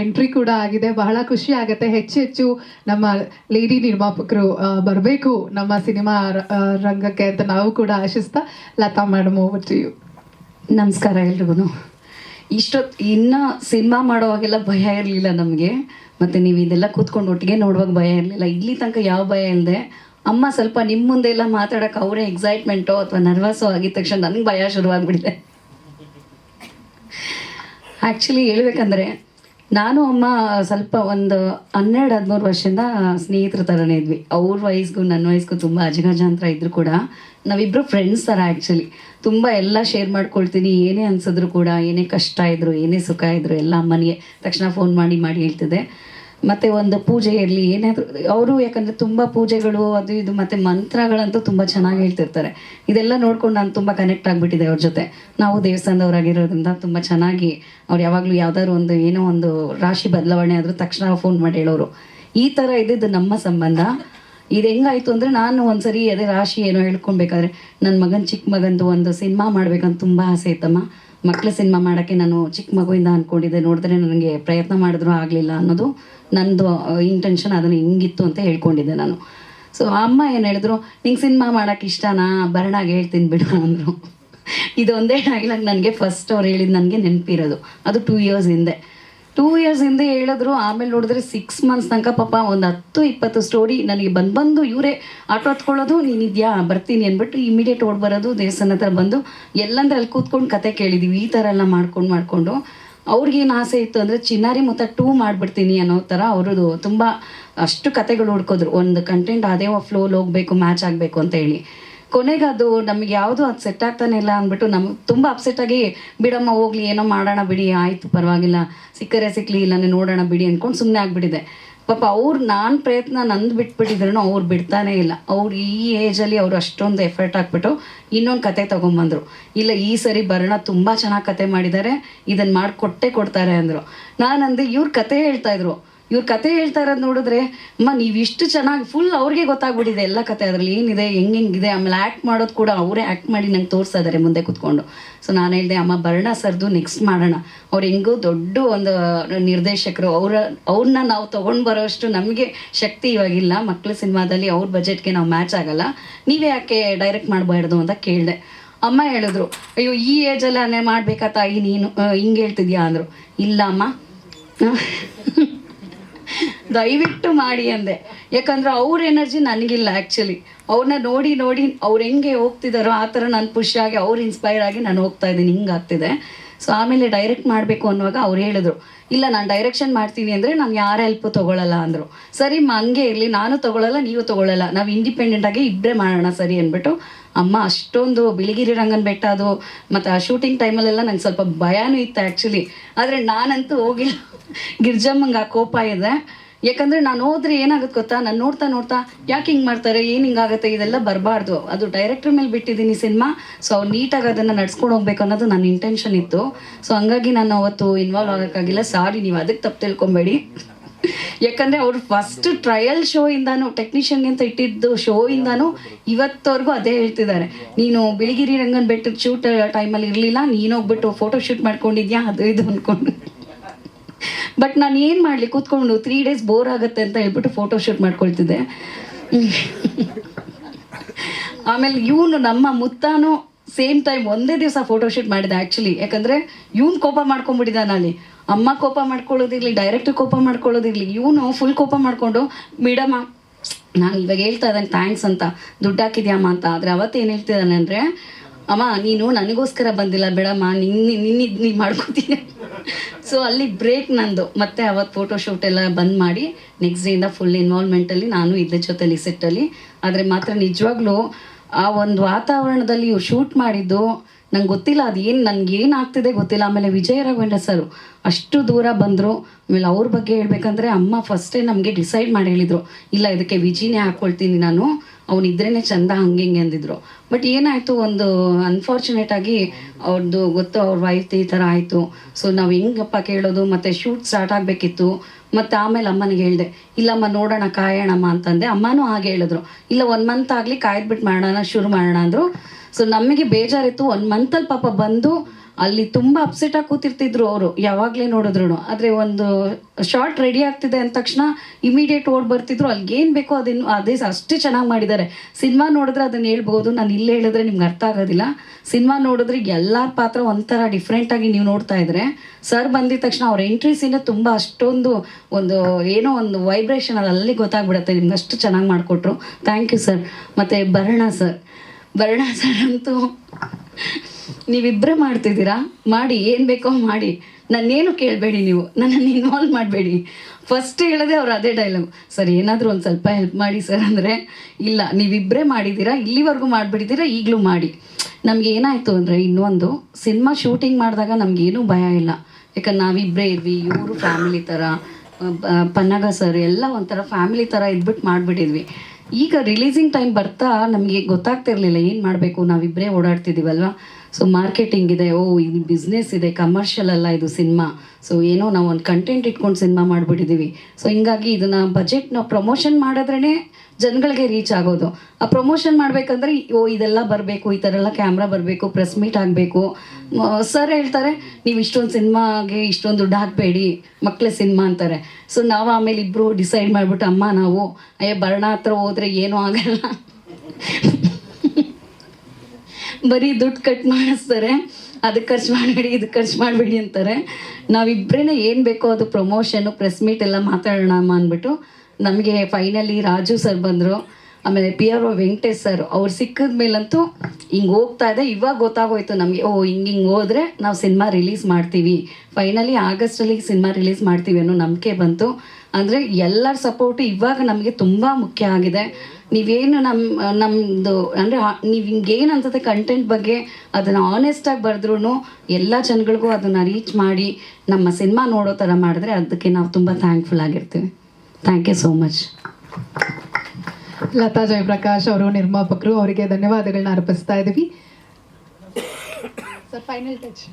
Entry ಕೂಡ ಆಗಿದೆ. ಬಹಳ ಖುಷಿ ಆಗುತ್ತೆ. ಹೆಚ್ಚು ಹೆಚ್ಚು ನಮ್ಮ ಲೇಡಿ ನಿರ್ಮಾಪಕರು ಬರಬೇಕು ನಮ್ಮ ಸಿನಿಮಾ ರಂಗಕ್ಕೆ ಅಂತ ನಾವು ಕೂಡ ಆಶಿಸ್ತಾ, ಲತಾ ಮೇಡಮ್ ಓವರ್ ನಮಸ್ಕಾರ ಎಲ್ರಿಗೂ ಇಷ್ಟೊತ್ತು ಇನ್ನು ಸಿನಿಮಾ ಮಾಡೋವಾಗೆಲ್ಲ ಭಯ ಇರಲಿಲ್ಲ ನಮಗೆ. ಮತ್ತು ನೀವು ಇದೆಲ್ಲ ಕೂತ್ಕೊಂಡು ಒಟ್ಟಿಗೆ ನೋಡುವಾಗ ಭಯ ಇರಲಿಲ್ಲ. ಇಲ್ಲಿ ತನಕ ಯಾವ ಭಯ ಇಲ್ಲದೆ ಅಮ್ಮ ಸ್ವಲ್ಪ ನಿಮ್ಮ ಮುಂದೆ ಎಲ್ಲ ಮಾತಾಡೋಕೆ ಅವರೇ ಎಕ್ಸೈಟ್ಮೆಂಟೋ ಅಥವಾ ನರ್ವಸೋ ಆಗಿದ ತಕ್ಷಣ ನನಗೆ ಭಯ ಶುರುವಾಗ್ಬಿಟ್ಟಿದೆ. ಆ್ಯಕ್ಚುಲಿ ಹೇಳ್ಬೇಕಂದ್ರೆ ನಾನು ಅಮ್ಮ ಸ್ವಲ್ಪ ಒಂದು ಹನ್ನೆರಡು, ಹದಿಮೂರು ವರ್ಷದಿಂದ ಸ್ನೇಹಿತರ ಥರನೇ ಇದ್ವಿ. ಅವ್ರ ವಯಸ್ಸಿಗೂ ನನ್ನ ವಯಸ್ಸಿಗೂ ತುಂಬ ಅಜಗಜಾಂತರ ಇದ್ರು ಕೂಡ ನಾವಿಬ್ಬರು ಫ್ರೆಂಡ್ಸ್ ಥರ ಆ್ಯಕ್ಚುಲಿ ತುಂಬ ಎಲ್ಲ ಶೇರ್ ಮಾಡ್ಕೊಳ್ತೀನಿ, ಏನೇ ಅನ್ಸಿದ್ರು ಕೂಡ, ಏನೇ ಕಷ್ಟ ಇದ್ರು, ಏನೇ ಸುಖ ಇದ್ರು ಎಲ್ಲ ಅಮ್ಮನಿಗೆ ತಕ್ಷಣ ಫೋನ್ ಮಾಡಿ ಮಾಡಿ ಹೇಳ್ತಿದ್ದೆ. ಮತ್ತು ಒಂದು ಪೂಜೆ ಇರಲಿ, ಏನಾದರೂ, ಅವರು ಯಾಕಂದರೆ ತುಂಬ ಪೂಜೆಗಳು ಅದು ಇದು ಮತ್ತು ಮಂತ್ರಗಳಂತೂ ತುಂಬ ಚೆನ್ನಾಗಿ ಹೇಳ್ತಿರ್ತಾರೆ. ಇದೆಲ್ಲ ನೋಡ್ಕೊಂಡು ನಾನು ತುಂಬ ಕನೆಕ್ಟ್ ಆಗಿಬಿಟ್ಟಿದೆ ಅವ್ರ ಜೊತೆ. ನಾವು ದೇವಸ್ಥಾನದವರಾಗಿರೋದ್ರಿಂದ ತುಂಬ ಚೆನ್ನಾಗಿ ಅವ್ರು ಯಾವಾಗಲೂ ಯಾವ್ದಾದ್ರು ಒಂದು ಏನೋ ಒಂದು ರಾಶಿ ಬದಲಾವಣೆ ಆದರೂ ತಕ್ಷಣ ಫೋನ್ ಮಾಡಿ ಹೇಳೋರು. ಈ ಥರ ಇದ್ದಿದ್ದು ನಮ್ಮ ಸಂಬಂಧ. ಇದು ಹೆಂಗಾಯ್ತು ಅಂದರೆ ನಾನು ಒಂದ್ಸರಿ ಅದೇ ರಾಶಿ ಏನೋ ಹೇಳ್ಕೊಬೇಕಾದ್ರೆ ನನ್ನ ಮಗನ ಚಿಕ್ಕ ಮಗಂದು ಒಂದು ಸಿನಿಮಾ ಮಾಡ್ಬೇಕಂತ ತುಂಬ ಆಸೆ ಇತ್ತಮ್ಮ. ಮಕ್ಕಳ ಸಿನಿಮಾ ಮಾಡೋಕ್ಕೆ ನಾನು ಚಿಕ್ಕ ಮಗುವಿಂದ ಅಂದ್ಕೊಂಡಿದ್ದೆ ನೋಡಿದ್ರೆ ನನಗೆ ಪ್ರಯತ್ನ ಮಾಡಿದ್ರು ಆಗಲಿಲ್ಲ ಅನ್ನೋದು ನನ್ನದು ಇಂಟೆನ್ಷನ್ ಅದನ್ನು ಹಿಂಗಿತ್ತು ಅಂತ ಹೇಳ್ಕೊಂಡಿದ್ದೆ ನಾನು. ಸೊ ಅಮ್ಮ ಏನು ಹೇಳಿದ್ರು, ನಿಂಗೆ ಸಿನಿಮಾ ಮಾಡೋಕ್ಕೆ ಇಷ್ಟನಾ? ಬರಣಾಗ ಹೇಳ್ತೀನಿ ಬಿಡು, ಅಂದರು. ಇದೊಂದೇ ಡೈಲಾಗ್ ನನಗೆ ಫಸ್ಟ್ ಅವ್ರು ಹೇಳಿದ್ದು ನನಗೆ ನೆನಪಿರೋದು. ಅದು ಟೂ ಇಯರ್ಸ್ ಹಿಂದೆ. ಟೂ ಇಯರ್ಸ್ ಹಿಂದೆ ಹೇಳಿದ್ರು, ಆಮೇಲೆ ನೋಡಿದ್ರೆ ಸಿಕ್ಸ್ ಮಂತ್ಸ್ ತನಕ ಪಾಪ ಒಂದು ಹತ್ತು, ಇಪ್ಪತ್ತು ಸ್ಟೋರಿ ನನಗೆ ಬಂದು ಬಂದು ಇವರೇ ಆಟೋ ಹತ್ಕೊಳ್ಳೋದು, ನೀನಿದ್ಯಾ, ಬರ್ತೀನಿ ಅಂದ್ಬಿಟ್ಟು ಇಮಿಡಿಯೇಟ್ ಓಡ್ ಬರೋದು ದೇವಸ್ಥಾನ ಹತ್ರ ಬಂದು ಎಲ್ಲಂದ್ರೆ ಅಲ್ಲಿ ಕೂತ್ಕೊಂಡು ಕತೆ ಕೇಳಿದ್ದೀವಿ ಈ ಥರ ಎಲ್ಲ ಮಾಡ್ಕೊಂಡು ಮಾಡಿಕೊಂಡು. ಅವ್ರಿಗೇನು ಆಸೆ ಇತ್ತು ಅಂದರೆ, ಚಿನ್ನಾರಿ ಮುತ್ತ ಟೂ ಮಾಡಿಬಿಡ್ತೀನಿ ಅನ್ನೋ ಥರ ಅವ್ರದ್ದು ತುಂಬ ಅಷ್ಟು ಕತೆಗಳು ಹುಡ್ಕೋದ್ರು. ಒಂದು ಕಂಟೆಂಟ್ ಅದೇ ಫ್ಲೋಲ್ ಹೋಗಬೇಕು ಮ್ಯಾಚ್ ಆಗಬೇಕು ಅಂತ ಹೇಳಿ. ಕೊನೆಗೆ ಅದು ನಮ್ಗೆ ಯಾವುದು ಅದು ಸೆಟ್ ಆಗ್ತಾನೆ ಇಲ್ಲ ಅಂದ್ಬಿಟ್ಟು ನಮ್ಗೆ ತುಂಬ ಅಪ್ಸೆಟ್ ಆಗಿ, ಬಿಡಮ್ಮ, ಹೋಗ್ಲಿ, ಏನೋ ಮಾಡೋಣ ಬಿಡಿ, ಆಯಿತು, ಪರವಾಗಿಲ್ಲ, ಸಿಕ್ಕರೆ ಸಿಕ್ಲಿ ಇಲ್ಲಾನೆ ನೋಡೋಣ ಬಿಡಿ ಅಂದ್ಕೊಂಡು ಸುಮ್ಮನೆ ಆಗಿಬಿಟ್ಟಿದೆ. ಪಾಪ ಅವ್ರು ನಾನು ಪ್ರಯತ್ನ ನಂದು ಬಿಟ್ಬಿಟ್ಟಿದ್ರು ಅವ್ರು ಬಿಡ್ತಾನೆ ಇಲ್ಲ. ಅವ್ರು ಈ ಏಜಲ್ಲಿ ಅವ್ರು ಅಷ್ಟೊಂದು ಎಫರ್ಟ್ ಹಾಕ್ಬಿಟ್ಟು ಇನ್ನೊಂದು ಕತೆ ತೊಗೊಂಬಂದರು. ಇಲ್ಲ, ಈ ಸರಿ ಬರೋಣ ತುಂಬ ಚೆನ್ನಾಗಿ ಕತೆ ಮಾಡಿದ್ದಾರೆ ಇದನ್ನು ಮಾಡಿಕೊಟ್ಟೆ ಕೊಡ್ತಾರೆ ಅಂದರು. ನಾನು ಅಂದೆ ಇವ್ರ ಕತೆ ಹೇಳ್ತಾ ಇದ್ರು. ಇವ್ರ ಕತೆ ಹೇಳ್ತಾ ಇರೋದು ನೋಡಿದ್ರೆ, ಅಮ್ಮ, ನೀವು ಇಷ್ಟು ಚೆನ್ನಾಗಿ ಫುಲ್ ಅವ್ರಿಗೆ ಗೊತ್ತಾಗ್ಬಿಟ್ಟಿದೆ ಎಲ್ಲ ಕತೆ. ಅದರಲ್ಲಿ ಏನಿದೆ, ಹೆಂಗೆ ಹೆಂಗಿದೆ ಆಮೇಲೆ ಆ್ಯಕ್ಟ್ ಮಾಡೋದು ಕೂಡ ಅವರೇ ಆ್ಯಕ್ಟ್ ಮಾಡಿ ನಂಗೆ ತೋರಿಸ್ತಾ ಇದ್ದಾರೆ ಮುಂದೆ ಕುತ್ಕೊಂಡು. ಸೊ ನಾನು ಹೇಳಿದೆ, ಅಮ್ಮ, ಬರ್ಣ ಸರ್ದು ನೆಕ್ಸ್ಟ್ ಮಾಡೋಣ. ಅವ್ರು ಹೆಂಗೂ ದೊಡ್ಡ ಒಂದು ನಿರ್ದೇಶಕರು, ಅವರ ಅವ್ರನ್ನ ನಾವು ತೊಗೊಂಡು ಬರೋಷ್ಟು ನಮಗೆ ಶಕ್ತಿ ಇವಾಗಿಲ್ಲ. ಮಕ್ಕಳ ಸಿನಿಮಾದಲ್ಲಿ ಅವ್ರ ಬಜೆಟ್ಗೆ ನಾವು ಮ್ಯಾಚ್ ಆಗಲ್ಲ. ನೀವೇ ಯಾಕೆ ಡೈರೆಕ್ಟ್ ಮಾಡಬಾರ್ದು ಅಂತ ಕೇಳಿದೆ. ಅಮ್ಮ ಹೇಳಿದ್ರು, ಅಯ್ಯೋ, ಈ ಏಜಲ್ಲೇ ಮಾಡ್ಬೇಕಾ ತಾಯಿ ನೀನು? ಹಿಂಗೆ ಹೇಳ್ತಿದ್ಯಾ? ಅಂದರು, ಇಲ್ಲ, ಅಮ್ಮ. ದಯವಿಟ್ಟು ಮಾಡಿ ಅಂದೆ. ಯಾಕಂದ್ರೆ ಅವ್ರ ಎನರ್ಜಿ ನನಗಿಲ್ಲ ಆ್ಯಕ್ಚುಲಿ ಅವ್ರನ್ನ ನೋಡಿ ನೋಡಿ ಅವ್ರು ಹೆಂಗೆ ಹೋಗ್ತಿದ್ದಾರೋ ಆ ಥರ ನಾನು ಖುಷಿಯಾಗಿ ಅವ್ರು ಇನ್ಸ್ಪೈರ್ ಆಗಿ ನಾನು ಹೋಗ್ತಾ ಇದ್ದೀನಿ. ಹಿಂಗೆ ಆಗ್ತಿದೆ. ಸೊ ಆಮೇಲೆ ಡೈರೆಕ್ಟ್ ಮಾಡಬೇಕು ಅನ್ನುವಾಗ ಅವ್ರು ಹೇಳಿದ್ರು. ಇಲ್ಲ, ನಾನು ಡೈರೆಕ್ಷನ್ ಮಾಡ್ತೀನಿ ಅಂದರೆ ನಾನು ಯಾರ ಹೆಲ್ಪ್ ತೊಗೊಳ್ಳಲ್ಲ ಅಂದರು. ಸರಿ ಹಂಗೆ ಇರಲಿ. ನಾನು ತೊಗೊಳಲ್ಲ, ನೀವು ತೊಗೊಳ್ಳಲ್ಲ ನಾವು ಇಂಡಿಪೆಂಡೆಂಟ್ ಆಗಿ ಇಬ್ಬರೇ ಮಾಡೋಣ ಸರಿ ಅಂದ್ಬಿಟ್ಟು ಅಮ್ಮ ಅಷ್ಟೊಂದು ಬಿಳಿಗಿರಿ ರಂಗನ ಬೆಟ್ಟ ಅದು, ಮತ್ತು ಆ ಶೂಟಿಂಗ್ ಟೈಮಲ್ಲೆಲ್ಲ ನಂಗೆ ಸ್ವಲ್ಪ ಭಯನೂ ಇತ್ತು ಆ್ಯಕ್ಚುಲಿ ಆದರೆ ನಾನಂತೂ ಹೋಗಿಲ್ಲ. ಗಿರ್ಜಮ್ಮಂಗೆ ಆ ಕೋಪ ಇದೆ. ಯಾಕಂದರೆ ನಾನು ಹೋದ್ರೆ ಏನಾಗುತ್ತೆ ಗೊತ್ತಾ? ನಾನು ನೋಡ್ತಾ ನೋಡ್ತಾ ಯಾಕೆ ಹಿಂಗೆ ಮಾಡ್ತಾರೆ? ಏನು ಹಿಂಗಾಗುತ್ತೆ ಇದೆಲ್ಲ ಬರಬಾರ್ದು. ಅದು ಡೈರೆಕ್ಟ್ರ್ ಮೇಲೆ ಬಿಟ್ಟಿದ್ದೀನಿ ಸಿನಿಮಾ ಸೊ ಅವ್ರು ನೀಟಾಗಿ ಅದನ್ನು ನಡ್ಸ್ಕೊಂಡು ಹೋಗ್ಬೇಕು ಅನ್ನೋದು ನನ್ನ ಇಂಟೆನ್ಷನ್ ಇತ್ತು. ಸೊ ಹಂಗಾಗಿ ನಾನು ಅವತ್ತು ಇನ್ವಾಲ್ವ್ ಆಗೋಕ್ಕಾಗಿಲ್ಲ. ಸಾರಿ ನೀವು ಅದಕ್ಕೆ ತಪ್ಪು ತಿಳ್ಕೊಬೇಡಿ. ಯಾಕಂದರೆ ಅವ್ರು ಫಸ್ಟ್ ಟ್ರಯಲ್ ಶೋ ಇಂದಾನು ಟೆಕ್ನಿಷಿಯನ್ ಅಂತ ಇಟ್ಟಿದ್ದು ಶೋ ಇಂದಾನು ಇವತ್ತವರೆಗೂ ಅದೇ ಹೇಳ್ತಿದ್ದಾರೆ. ನೀನು ಬಿಳಿಗಿರಿ ರಂಗನ್ ಬೆಟ್ಟದ ಶೂಟ್ ಟೈಮಲ್ಲಿ ಇರಲಿಲ್ಲ, ನೀನು ಹೋಗ್ಬಿಟ್ಟು ಫೋಟೋ ಶೂಟ್ ಮಾಡ್ಕೊಂಡಿದ್ಯಾ? ಅದು ಇದು ಅಂದ್ಕೊಂಡು ಬಟ್ ನಾನು ಏನು ಮಾಡಲಿ, ಕೂತ್ಕೊಂಡು ತ್ರೀ ಡೇಸ್ ಬೋರ್ ಆಗುತ್ತೆ ಅಂತ ಹೇಳ್ಬಿಟ್ಟು ಫೋಟೋ ಶೂಟ್ ಮಾಡ್ಕೊಳ್ತಿದ್ದೆ. ಆಮೇಲೆ ಇವನು ನಮ್ಮ ಮುತ್ತಾನು ಸೇಮ್ ಟೈಮ್ ಒಂದೇ ದಿವಸ ಫೋಟೋ ಶೂಟ್ ಮಾಡಿದೆ ಆ್ಯಕ್ಚುಲಿ ಯಾಕಂದರೆ ಇವನು ಕೋಪ ಮಾಡ್ಕೊಂಡ್ಬಿಟ್ಟಿದ್ದಾನೆ ಅಲ್ಲಿ ಅಮ್ಮ ಕೋಪ ಮಾಡ್ಕೊಳ್ಳೋದಿರಲಿ ಡೈರೆಕ್ಟರ್ ಕೋಪ ಮಾಡ್ಕೊಳ್ಳೋದಿರಲಿ, ಇವನು ಫುಲ್ ಕೋಪ ಮಾಡ್ಕೊಂಡು ಮೇಡಮ್ಮ ನಾನು ಇವಾಗ ಹೇಳ್ತಾ ಇದ್ದಾನೆ ಥ್ಯಾಂಕ್ಸ್ ಅಂತ, ದುಡ್ಡು ಹಾಕಿದ್ಯಾಮ್ಮ ಅಂತ. ಆದರೆ ಅವತ್ತು ಏನು ಹೇಳ್ತಿದ್ದಾನೆ ಅಂದರೆ ಅಮ್ಮ, ನೀನು ನನಗೋಸ್ಕರ ಬಂದಿಲ್ಲ ಬೇಡಮ್ಮ ನಿನ್ನ ನಿನ್ನ ನೀ ಮಾಡ್ಕೋತೀನಿ. ಸೊ ಅಲ್ಲಿ ಬ್ರೇಕ್ ನಂದು. ಮತ್ತೆ ಅವತ್ತು ಫೋಟೋ ಶೂಟ್ ಎಲ್ಲ ಬಂದ್ ಮಾಡಿ ನೆಕ್ಸ್ಟ್ ಡೇಯಿಂದ ಫುಲ್ ಇನ್ವಾಲ್ವ್ಮೆಂಟಲ್ಲಿ ನಾನು ಇದ್ದ ಜೊತೆಲಿ ಸೆಟ್ಟಲ್ಲಿ ಆದರೆ ಮಾತ್ರ ನಿಜವಾಗ್ಲೂ ಆ ಒಂದು ವಾತಾವರಣದಲ್ಲಿ ಶೂಟ್ ಮಾಡಿದ್ದು, ನಂಗೆ ಗೊತ್ತಿಲ್ಲ, ಅದು ಏನು ನನಗೆ ಏನು ಆಗ್ತಿದೆ ಗೊತ್ತಿಲ್ಲ. ಆಮೇಲೆ ವಿಜಯ ರಾಘವೇಂದ್ರ ಸರ್ ಅಷ್ಟು ದೂರ ಬಂದರು. ಆಮೇಲೆ ಅವ್ರ ಬಗ್ಗೆ ಹೇಳ್ಬೇಕಂದ್ರೆ ಅಮ್ಮ ಫಸ್ಟೇ ನಮಗೆ ಡಿಸೈಡ್ ಮಾಡಿ ಹೇಳಿದರು. ಇಲ್ಲ, ಇದಕ್ಕೆ ವಿಜಿನೇ ಹಾಕ್ಕೊಳ್ತೀನಿ ನಾನು. ಅವನಿದ್ರೇ ಚಂದ ಹಂಗೆ ಹಿಂಗೆ ಅಂದಿದ್ರು. ಬಟ್ ಏನಾಯಿತು, ಒಂದು ಅನ್ಫಾರ್ಚುನೇಟ್ ಆಗಿ ಅವ್ರದ್ದು ಗೊತ್ತು, ಅವ್ರ ವೈಫ್ ಈ ಥರ ಆಯಿತು. ಸೊ ನಾವು ಹೆಂಗಪ್ಪ ಕೇಳೋದು, ಮತ್ತು ಶೂಟ್ ಸ್ಟಾರ್ಟ್ ಆಗಬೇಕಿತ್ತು. ಮತ್ತು ಆಮೇಲೆ ಅಮ್ಮನಿಗೆ ಹೇಳಿದೆ, ಇಲ್ಲಮ್ಮ, ನೋಡೋಣ, ಕಾಯೋಣಮ್ಮ ಅಂತಂದೆ. ಅಮ್ಮನೂ ಹಾಗೆ ಹೇಳಿದ್ರು. ಇಲ್ಲ ಒನ್ ಮಂತ್ ಆಗಲಿ ಕಾಯ್ದುಬಿಟ್ಟು ಮಾಡೋಣ, ಶುರು ಮಾಡೋಣ ಅಂದರು. ಸೊ ನಮಗೆ ಬೇಜಾರಿತ್ತು. ಒನ್ ಮಂತಲ್ಲಿ ಪಾಪ ಬಂದು ಅಲ್ಲಿ ತುಂಬ ಅಪ್ಸೆಟ್ ಆಗಿ ಕೂತಿರ್ತಿದ್ರು ಅವರು, ಯಾವಾಗಲೇ ನೋಡಿದ್ರು ಆದರೆ ಒಂದು ಶಾರ್ಟ್ ರೆಡಿ ಆಗ್ತಿದೆ ಅಂದ ತಕ್ಷಣ ಇಮಿಡಿಯೇಟ್ ಓಡ್ ಬರ್ತಿದ್ರು ಅಲ್ಲಿಗೆ ಏನು ಬೇಕೋ ಅದನ್ನು ಅದೇ ಅಷ್ಟೇ ಚೆನ್ನಾಗಿ ಮಾಡಿದ್ದಾರೆ. ಸಿನಿಮಾ ನೋಡಿದ್ರೆ ಅದನ್ನು ಹೇಳ್ಬೋದು, ನಾನು ಇಲ್ಲೇ ಹೇಳಿದ್ರೆ ನಿಮ್ಗೆ ಅರ್ಥ ಆಗೋದಿಲ್ಲ. ಸಿನಿಮಾ ನೋಡಿದ್ರೆ ಎಲ್ಲರ ಪಾತ್ರ ಒಂಥರ ಡಿಫ್ರೆಂಟಾಗಿ ನೀವು ನೋಡ್ತಾ ಇದ್ರೆ. ಸರ್ ಬಂದಿದ ತಕ್ಷಣ ಅವ್ರ ಎಂಟ್ರೀಸಿಂದ ತುಂಬ ಅಷ್ಟೊಂದು ಒಂದು ಏನೋ ಒಂದು ವೈಬ್ರೇಷನ್ ಅಲ್ಲಿ ಗೊತ್ತಾಗ್ಬಿಡುತ್ತೆ, ನಿಮ್ಗೆ ಅಷ್ಟು ಚೆನ್ನಾಗಿ ಮಾಡಿಕೊಟ್ರು. ಥ್ಯಾಂಕ್ ಯು ಸರ್ ಮತ್ತು ಭರಣ ಸರ್ ಭರಣ ಸರ್ ಅಂತೂ ನೀವಿಬ್ಬರೇ ಮಾಡ್ತಿದ್ದೀರಾ? ಮಾಡಿ, ಏನು ಬೇಕೋ ಮಾಡಿ. ನನ್ನೇನು ಕೇಳಬೇಡಿ ನೀವು. ನನ್ನನ್ನು ಇನ್ವಾಲ್ವ್ ಮಾಡಬೇಡಿ. ಫಸ್ಟ್ ಹೇಳದೆ ಅವ್ರು ಅದೇ ಡೈಲಾಗ್ ಸರ್, ಏನಾದರೂ ಒಂದು ಸ್ವಲ್ಪ ಹೆಲ್ಪ್ ಮಾಡಿ ಸರ್ ಅಂದರೆ, ಇಲ್ಲ ನೀವಿಬ್ಬರೇ ಮಾಡಿದ್ದೀರಾ? ಇಲ್ಲಿವರೆಗೂ ಮಾಡಿಬಿಟ್ಟಿದ್ದೀರಾ? ಈಗಲೂ ಮಾಡಿ. ನಮ್ಗೆ ಏನಾಯಿತು ಅಂದರೆ, ಇನ್ನೊಂದು, ಸಿನಿಮಾ ಶೂಟಿಂಗ್ ಮಾಡಿದಾಗ ನಮಗೇನೂ ಭಯ ಇಲ್ಲ. ಯಾಕಂದ್ರೆ ನಾವಿಬ್ಬರೇ ಇದ್ವಿ, ಇವರು ಫ್ಯಾಮಿಲಿ ಥರ ಪನ್ನಗ ಸರ್ ಎಲ್ಲ ಒಂಥರ ಫ್ಯಾಮಿಲಿ ಥರ ಇದ್ಬಿಟ್ಟು ಮಾಡಿಬಿಟ್ಟಿದ್ವಿ. ಈಗ ರಿಲೀಸಿಂಗ್ ಟೈಮ್ ಬರ್ತಾ ನಮಗೆ ಗೊತ್ತಾಗ್ತಿರ್ಲಿಲ್ಲ, ಏನು ಮಾಡಬೇಕು? ನಾವಿಬ್ಬರೇ ಓಡಾಡ್ತಿದ್ದೀವಲ್ವ ಸೊ ಮಾರ್ಕೆಟಿಂಗ್ ಇದೆ, ಓ, ಇದು ಬಿಸ್ನೆಸ್ ಇದೆ ಕಮರ್ಷಿಯಲ್ ಅಲ್ಲ ಇದು ಸಿನಿಮಾ. ಸೊ ಏನೋ ನಾವು ಒಂದು ಕಂಟೆಂಟ್ ಇಟ್ಕೊಂಡು ಸಿನಿಮಾ ಮಾಡಿಬಿಟ್ಟಿದ್ದೀವಿ ಸೊ ಹಿಂಗಾಗಿ ಇದನ್ನು ಬಜೆಟ್ ನಾವು ಪ್ರಮೋಷನ್ ಮಾಡಿದ್ರೇ ಜನಗಳಿಗೆ ರೀಚ್ ಆಗೋದು. ಆ ಪ್ರಮೋಷನ್ ಮಾಡ್ಬೇಕಂದ್ರೆ, ಓ, ಇದೆಲ್ಲ ಬರಬೇಕು, ಈ ಥರ ಎಲ್ಲ ಕ್ಯಾಮ್ರಾ ಬರಬೇಕು ಪ್ರೆಸ್ ಮೀಟ್ ಆಗಬೇಕು. ಸರ್ ಹೇಳ್ತಾರೆ, ನೀವು ಇಷ್ಟೊಂದು ಸಿನಿಮಾಗೆ ಇಷ್ಟೊಂದು ದುಡ್ಡು ಹಾಕಬೇಡಿ ಮಕ್ಕಳ ಸಿನಿಮಾ ಅಂತಾರೆ. ಸೊ ನಾವು ಆಮೇಲೆ ಇಬ್ಬರು ಡಿಸೈಡ್ ಮಾಡಿಬಿಟ್ಟು, ಅಮ್ಮ, ನಾವು, ಅಯ್ಯ ಬರ್ಣ ಹತ್ರ ಹೋದರೆ ಏನೂ ಆಗಲ್ಲ. ಬರೀ ದುಡ್ಡು ಕಟ್ ಮಾಡಿಸ್ತಾರೆ. ಅದಕ್ಕೆ ಖರ್ಚು ಮಾಡಬೇಡಿ ಇದಕ್ಕೆ ಖರ್ಚು ಮಾಡಬೇಡಿ ಅಂತಾರೆ. ನಾವಿಬ್ಬರೇ ಏನು ಬೇಕೋ ಅದು ಪ್ರಮೋಷನು ಪ್ರೆಸ್ ಮೀಟ್ ಎಲ್ಲ ಮಾತಾಡೋಣ ಅಂದ್ಬಿಟ್ಟು ನಮಗೆ ಫೈನಲಿ ರಾಜು ಸರ್ ಬಂದರು. ಆಮೇಲೆ P R O Venkatesh sir ಅವ್ರು ಸಿಕ್ಕಿದ ಮೇಲಂತೂ ಹಿಂಗೆ ಹೋಗ್ತಾ ಇದೆ. ಇವಾಗ ಗೊತ್ತಾಗೋಯ್ತು ನಮಗೆ, ಓ, ಹಿಂಗೆ ಹಿಂಗೆ ಹೋದರೆ ನಾವು ಸಿನಿಮಾ ರಿಲೀಸ್ ಮಾಡ್ತೀವಿ. ಫೈನಲಿ ಆಗಸ್ಟಲ್ಲಿ ಸಿನಿಮಾ ರಿಲೀಸ್ ಮಾಡ್ತೀವಿ ಅನ್ನೋ ನಂಬಿಕೆ ಬಂತು. ಅಂದರೆ ಎಲ್ಲರ ಸಪೋರ್ಟು ಇವಾಗ ನಮಗೆ ತುಂಬ ಮುಖ್ಯ ಆಗಿದೆ. ನೀವೇನು ನಮ್ಮ ನಮ್ಮದು ಅಂದರೆ ನೀವು ಹಿಂಗೇನು ಅನ್ಸುತ್ತೆ ಕಂಟೆಂಟ್ ಬಗ್ಗೆ ಅದನ್ನು ಆನೆಸ್ಟಾಗಿ ಬರೆದ್ರೂ ಎಲ್ಲ ಜನಗಳಿಗೂ ಅದನ್ನು ರೀಚ್ ಮಾಡಿ ನಮ್ಮ ಸಿನಿಮಾ ನೋಡೋ ಥರ ಮಾಡಿದ್ರೆ ಅದಕ್ಕೆ ನಾವು ತುಂಬ ಥ್ಯಾಂಕ್ಫುಲ್ ಆಗಿರ್ತೀವಿ. Thank you so much Latha Jayaprakash ಅವರು, ನಿರ್ಮಾಪಕರು, ಅವರಿಗೆ ಧನ್ಯವಾದಗಳನ್ನ ಅರ್ಪಿಸ್ತಾ ಇದ್ದೀವಿ. Sir final touch